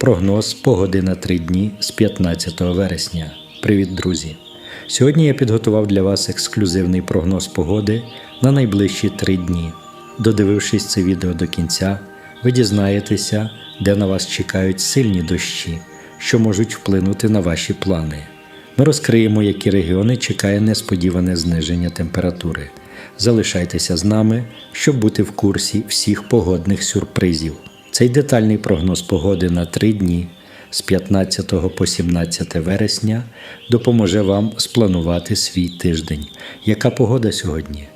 Прогноз погоди на три дні з 15 вересня. Привіт, друзі! Сьогодні я підготував для вас ексклюзивний прогноз погоди на найближчі три дні. Додивившись це відео до кінця, ви дізнаєтеся, де на вас чекають сильні дощі, що можуть вплинути на ваші плани. Ми розкриємо, які регіони чекає несподіване зниження температури. Залишайтеся з нами, щоб бути в курсі всіх погодних сюрпризів. Цей детальний прогноз погоди на три дні з 15 по 17 вересня допоможе вам спланувати свій тиждень. Яка погода сьогодні?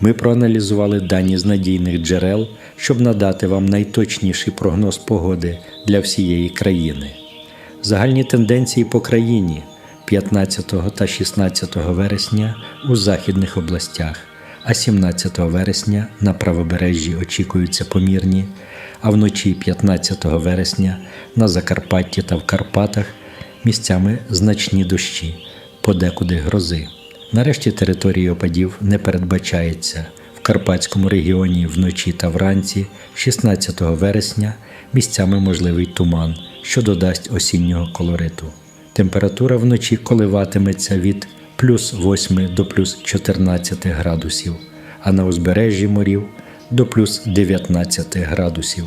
Ми проаналізували дані з надійних джерел, щоб надати вам найточніший прогноз погоди для всієї країни. Загальні тенденції по країні 15 та 16 вересня у західних областях, а 17 вересня на правобережжі очікуються помірні, а вночі 15 вересня на Закарпатті та в Карпатах місцями значні дощі, подекуди грози. Нарешті території опадів не передбачається. В Карпатському регіоні вночі та вранці, 16 вересня, місцями можливий туман, що додасть осіннього колориту. Температура вночі коливатиметься від плюс 8 до плюс 14 градусів, а на узбережжі морів до плюс 19 градусів.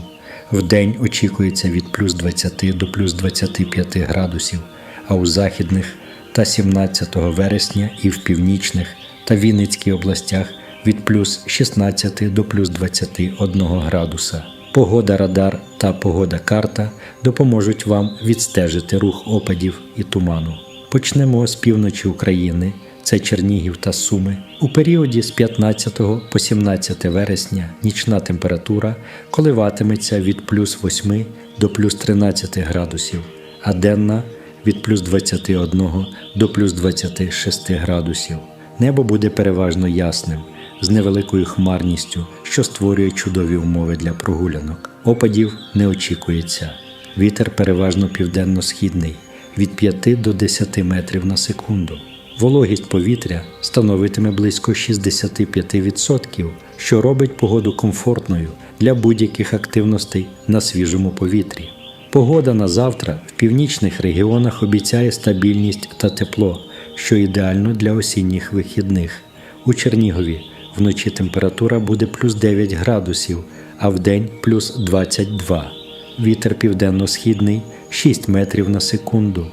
Вдень очікується від плюс 20 до плюс 25 градусів, а у західних та 17 вересня і в північних та Вінницькій областях від плюс 16 до плюс 21 градуса. Погода радар та погода карта допоможуть вам відстежити рух опадів і туману. Почнемо з півночі України, це Чернігів та Суми. У періоді з 15 по 17 вересня нічна температура коливатиметься від плюс 8 до плюс 13 градусів, а денна від плюс 21 до плюс 26 градусів. Небо буде переважно ясним, з невеликою хмарністю, що створює чудові умови для прогулянок. Опадів не очікується. Вітер переважно південно-східний від 5 до 10 метрів на секунду. Вологість повітря становитиме близько 65%, що робить погоду комфортною для будь-яких активностей на свіжому повітрі. Погода на завтра в північних регіонах обіцяє стабільність та тепло, що ідеально для осінніх вихідних. У Чернігові вночі температура буде плюс 9 градусів, а вдень плюс 22. Вітер південно-східний 6 метрів на секунду.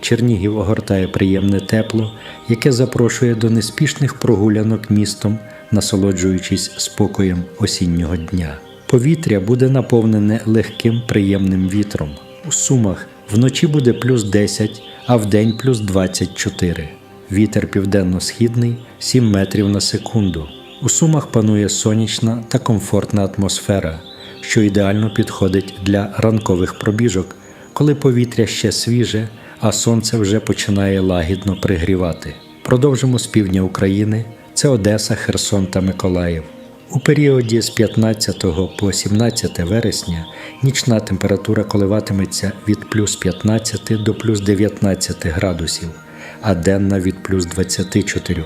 Чернігів огортає приємне тепло, яке запрошує до неспішних прогулянок містом, насолоджуючись спокоєм осіннього дня. Повітря буде наповнене легким приємним вітром. У Сумах вночі буде плюс 10, а вдень плюс 24. Вітер південно-східний 7 метрів на секунду. У Сумах панує сонячна та комфортна атмосфера, що ідеально підходить для ранкових пробіжок, коли повітря ще свіже, а сонце вже починає лагідно пригрівати. Продовжимо з півдня України це Одеса, Херсон та Миколаїв. У періоді з 15 по 17 вересня нічна температура коливатиметься від плюс 15 до плюс 19 градусів, а денна від плюс 24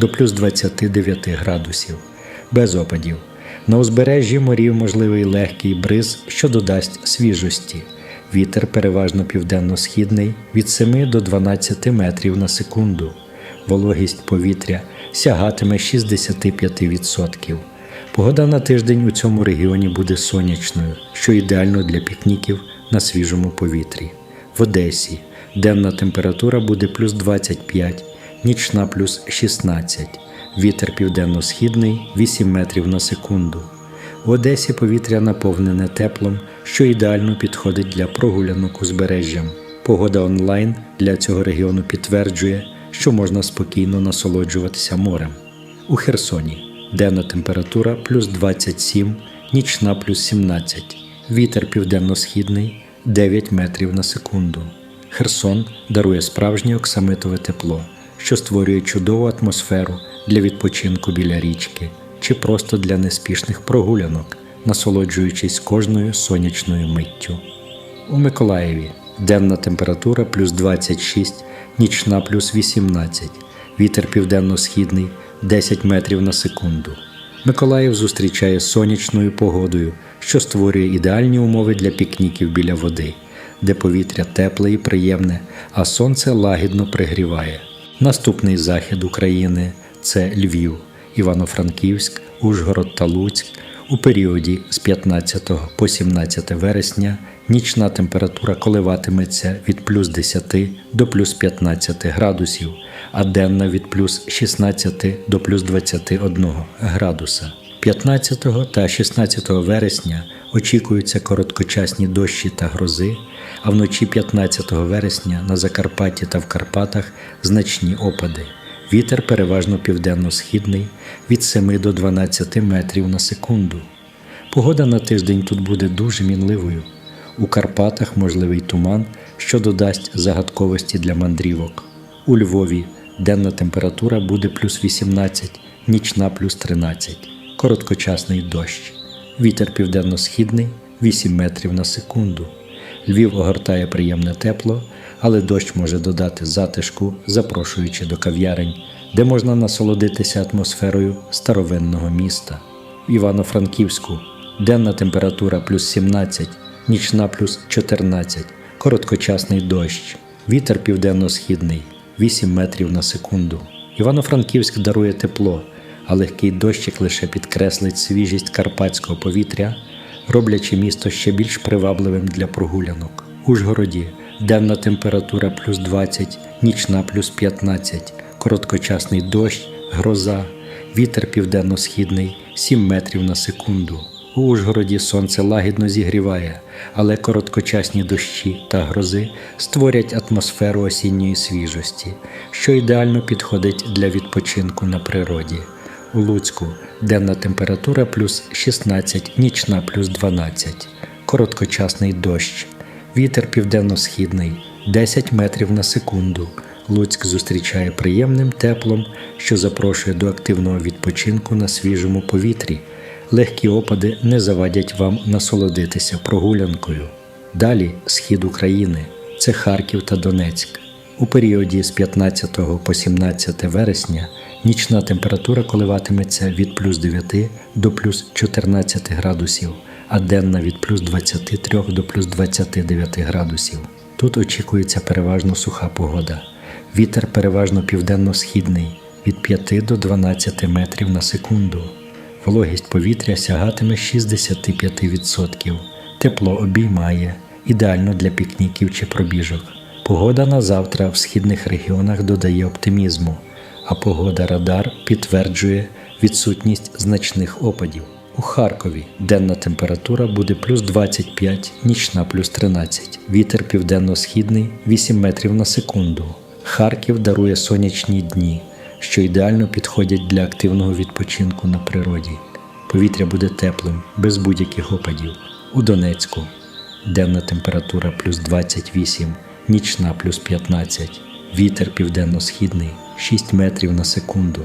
до плюс 29 градусів, без опадів. На узбережжі морів можливий легкий бриз, що додасть свіжості. Вітер переважно південно-східний від 7 до 12 метрів на секунду. Вологість повітря сягатиме 65%. Погода на тиждень у цьому регіоні буде сонячною, що ідеально для пікніків на свіжому повітрі. В Одесі денна температура буде плюс 25, нічна плюс 16, вітер південно-східний 8 метрів на секунду. В Одесі повітря наповнене теплом, що ідеально підходить для прогулянок узбережжям. Погода онлайн для цього регіону підтверджує, що можна спокійно насолоджуватися морем. У Херсоні денна температура плюс 27, нічна плюс 17, вітер південно-східний 9 метрів на секунду. Херсон дарує справжнє оксамитове тепло, що створює чудову атмосферу для відпочинку біля річки чи просто для неспішних прогулянок, насолоджуючись кожною сонячною миттю. У Миколаєві денна температура плюс 26, нічна плюс 18, вітер південно-східний 10 метрів на секунду. Миколаїв зустрічає сонячною погодою, що створює ідеальні умови для пікніків біля води. де повітря тепле і приємне, а сонце лагідно пригріває. Наступний захід України це Львів, Івано-Франківськ, Ужгород та Луцьк. У періоді з 15 по 17 вересня нічна температура коливатиметься від плюс 10 до плюс 15 градусів, а денна від плюс 16 до плюс 21 градуса. 15 та 16 вересня очікуються короткочасні дощі та грози, а вночі 15 вересня на Закарпатті та в Карпатах значні опади. Вітер переважно південно-східний від 7 до 12 метрів на секунду. Погода на тиждень тут буде дуже мінливою. У Карпатах можливий туман, що додасть загадковості для мандрівок. У Львові денна температура буде плюс 18, нічна плюс 13, короткочасний дощ. Вітер південно-східний 8 метрів на секунду. Львів огортає приємне тепло, але дощ може додати затишку, запрошуючи до кав'ярень, де можна насолодитися атмосферою старовинного міста. В Івано-Франківську денна температура плюс 17, нічна плюс 14, короткочасний дощ, вітер південно-східний 8 метрів на секунду. Івано-Франківськ дарує тепло, а легкий дощик лише підкреслить свіжість карпатського повітря, роблячи місто ще більш привабливим для прогулянок. Ужгороді денна температура плюс 20, нічна плюс 15, короткочасний дощ, гроза, вітер південно-східний 7 метрів на секунду. У Ужгороді сонце лагідно зігріває, але короткочасні дощі та грози створять атмосферу осінньої свіжості, що ідеально підходить для відпочинку на природі. У Луцьку денна температура плюс 16, нічна плюс 12, короткочасний дощ, вітер південно-східний 10 метрів на секунду. Луцьк зустрічає приємним теплом, що запрошує до активного відпочинку на свіжому повітрі. Легкі опади не завадять вам насолодитися прогулянкою. Далі схід України це Харків та Донецьк. У періоді з 15 по 17 вересня нічна температура коливатиметься від плюс 9 до плюс 14 градусів, а денна від плюс 23 до плюс 29 градусів. Тут очікується переважно суха погода. Вітер переважно південно-східний від 5 до 12 метрів на секунду. Вологість повітря сягатиме 65%. Тепло обіймає, ідеально для пікніків чи пробіжок. Погода на завтра в східних регіонах додає оптимізму, а погода Радар підтверджує відсутність значних опадів. У Харкові денна температура буде плюс 25, нічна плюс 13, вітер південно-східний 8 метрів на секунду. Харків дарує сонячні дні, що ідеально підходять для активного відпочинку на природі. Повітря буде теплим, без будь-яких опадів. У Донецьку денна температура плюс 28, нічна плюс 15, вітер південно-східний 6 метрів на секунду.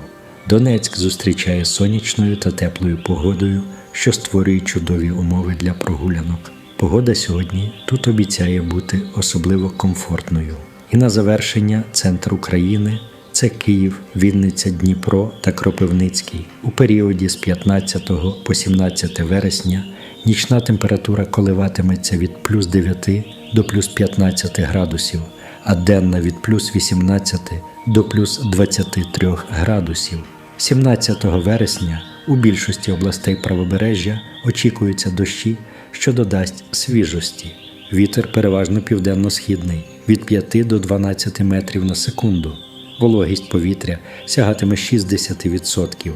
Донецьк зустрічає сонячною та теплою погодою, що створює чудові умови для прогулянок. Погода сьогодні тут обіцяє бути особливо комфортною. І на завершення центр України це Київ, Вінниця, Дніпро та Кропивницький. У періоді з 15 по 17 вересня нічна температура коливатиметься від плюс 9 до плюс 15 градусів, а денна від плюс 18 до плюс 23 градусів. 17 вересня у більшості областей правобережжя очікуються дощі, що додасть свіжості. Вітер переважно південно-східний від 5 до 12 метрів на секунду. Вологість повітря сягатиме 60%.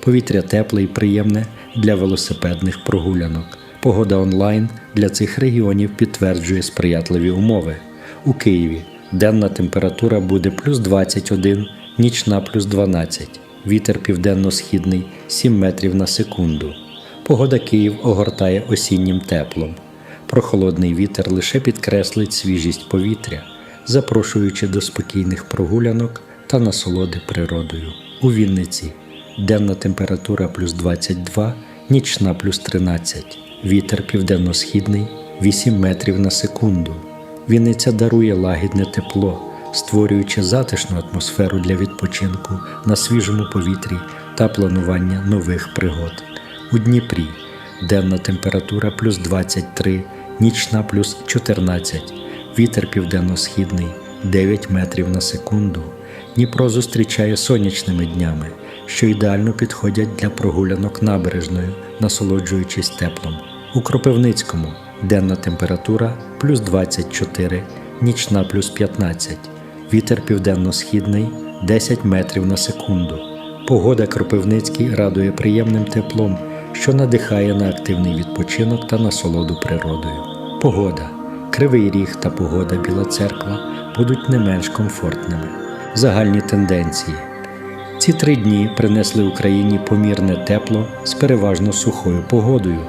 Повітря тепле і приємне для велосипедних прогулянок. Погода онлайн для цих регіонів підтверджує сприятливі умови. У Києві денна температура буде плюс 21, нічна плюс 12, вітер південно-східний 7 метрів на секунду. Погода Київ огортає осіннім теплом. Прохолодний вітер лише підкреслить свіжість повітря, запрошуючи до спокійних прогулянок та насолоди природою. У Вінниці денна температура плюс 22, нічна плюс 13, вітер південно-східний 8 метрів на секунду. Вінниця дарує лагідне тепло, створюючи затишну атмосферу для відпочинку на свіжому повітрі та планування нових пригод. У Дніпрі денна температура плюс 23, нічна плюс 14, Вітер південно-східний 9 метрів на секунду. Дніпро зустрічає сонячними днями, що ідеально підходять для прогулянок набережною, насолоджуючись теплом. У Кропивницькому денна температура плюс 24, нічна плюс 15. Вітер південно-східний 10 метрів на секунду. Погода Кропивницький радує приємним теплом, що надихає на активний відпочинок та насолоду природою. Погода. Кривий Ріг та погода Біла Церква будуть не менш комфортними. Загальні тенденції. Ці три дні принесли Україні помірне тепло з переважно сухою погодою.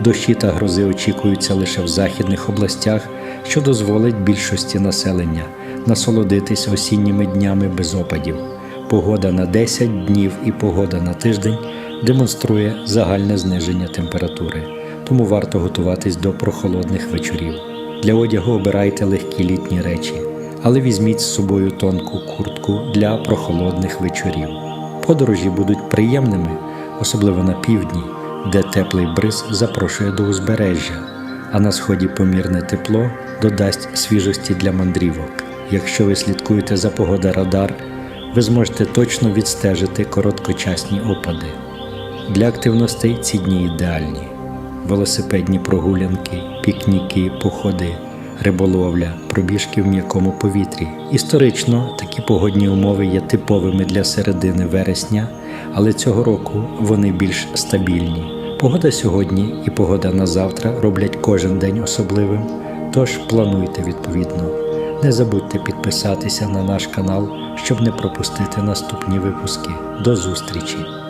Дощі та грози очікуються лише в західних областях, що дозволить більшості населення насолодитись осінніми днями без опадів. Погода на 10 днів і погода на тиждень демонструє загальне зниження температури, тому варто готуватись до прохолодних вечорів. Для одягу обирайте легкі літні речі, але візьміть з собою тонку куртку для прохолодних вечорів. Подорожі будуть приємними, особливо на півдні, де теплий бриз запрошує до узбережжя, а на сході помірне тепло додасть свіжості для мандрівок. Якщо ви слідкуєте за погода радар, ви зможете точно відстежити короткочасні опади. Для активностей ці дні ідеальні: велосипедні прогулянки, пікніки, походи, риболовля, пробіжки в м'якому повітрі. Історично такі погодні умови є типовими для середини вересня, але цього року вони більш стабільні. Погода сьогодні і погода на завтра роблять кожен день особливим, тож плануйте відповідно. Не забудьте підписатися на наш канал, щоб не пропустити наступні випуски. До зустрічі!